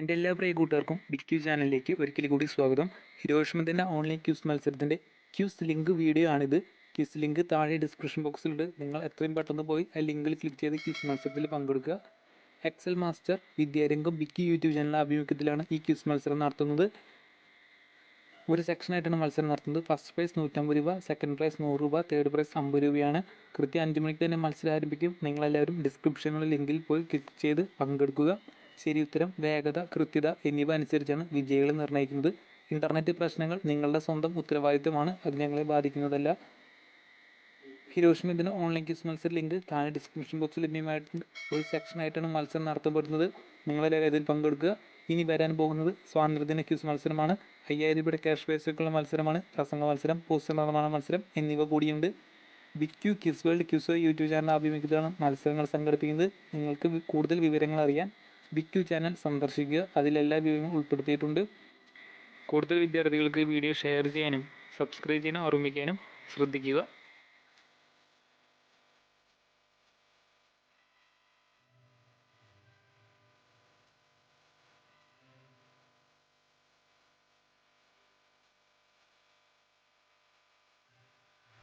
എന്റെ എല്ലാ പ്രിയ കൂട്ടുകാർക്കും ബിഗ് ക്യൂ ചാനലിലേക്ക് ഒരിക്കൽ കൂടി സ്വാഗതം. രോഷ്മത്തിന്റെ ഓൺലൈൻ ക്യൂസ് മത്സരത്തിന്റെ ക്യൂസ് ലിങ്ക് വീഡിയോ ആണിത്. ക്യൂസ് ലിങ്ക് താഴെ ഡിസ്ക്രിപ്ഷൻ ബോക്സിലുണ്ട് നിങ്ങൾ എത്രയും പെട്ടെന്ന് പോയി ആ ലിങ്കിൽ ക്ലിക്ക് ചെയ്ത് ക്യൂസ് മത്സരത്തിൽ പങ്കെടുക്കുക. Excel master Vidyarangam big YouTube channel ആഭിമുഖ്യത്തിലാണ് ഈ ക്യൂസ് മത്സരം നടത്തുന്നത്. ഒരു സെക്ഷനായിട്ടാണ് മത്സരം നടത്തുന്നത്. ഫസ്റ്റ് പ്രൈസ് നൂറ്റമ്പത് രൂപ സെക്കൻഡ് പ്രൈസ് നൂറ് രൂപ തേർഡ് പ്രൈസ് അമ്പത് രൂപയാണ്. കൃത്യം അഞ്ച് മണിക്ക് തന്നെ മത്സരം ആരംഭിക്കും. നിങ്ങളെല്ലാവരും ഡിസ്ക്രിപ്ഷനിലുള്ള ലിങ്കിൽ പോയി ക്ലിക്ക് ചെയ്ത് പങ്കെടുക്കുക. ശരി ഉത്തരം വേഗത കൃത്യത എന്നിവ അനുസരിച്ചാണ് വിജയികൾ നിർണയിക്കുന്നത്. ഇന്റർനെറ്റ് പ്രശ്നങ്ങൾ നിങ്ങളുടെ സ്വന്തം ഉത്തരവാദിത്തമാണ് അത് ഞങ്ങളെ ബാധിക്കുന്നതല്ല. ഹിരോഷിമ ഇതിന് ഓൺലൈൻ ക്വിസ് മത്സര ലിങ്ക് താഴെ ഡിസ്ക്രിപ്ഷൻ ബോക്സിൽ ലഭ്യമായിട്ടുണ്ട്. ഒരു സെക്ഷനായിട്ടാണ് മത്സരം നടത്തപ്പെടുന്നത്. നിങ്ങളെല്ലാവരും ഇതിൽ പങ്കെടുക്കുക. ഇനി വരാൻ പോകുന്നത് സ്വാതന്ത്ര്യദിന ക്യൂസ് മത്സരമാണ്. അയ്യായിരം രൂപയുടെ ക്യാഷ് പ്രൈസൊക്കെയുള്ള മത്സരമാണ്. പ്രസംഗ മത്സരം പോസ്റ്റർ നിർമ്മാണ മത്സരം എന്നിവ കൂടിയുണ്ട്. Big Q quiz world quiz YouTube channel ആഭിമുഖ്യത്തിലാണ് മത്സരങ്ങൾ സംഘടിപ്പിക്കുന്നത്. നിങ്ങൾക്ക് കൂടുതൽ വിവരങ്ങൾ അറിയാൻ ബിഗ് ക്യൂ ചാനൽ സന്ദർശിക്കുക. അതിലെല്ലാ വിവരങ്ങളും ഉൾപ്പെടുത്തിയിട്ടുണ്ട്. കൂടുതൽ വിദ്യാർത്ഥികൾക്ക് വീഡിയോ ഷെയർ ചെയ്യാനും സബ്സ്ക്രൈബ് ചെയ്യാനും ഓർമ്മിക്കാനും ശ്രദ്ധിക്കുക.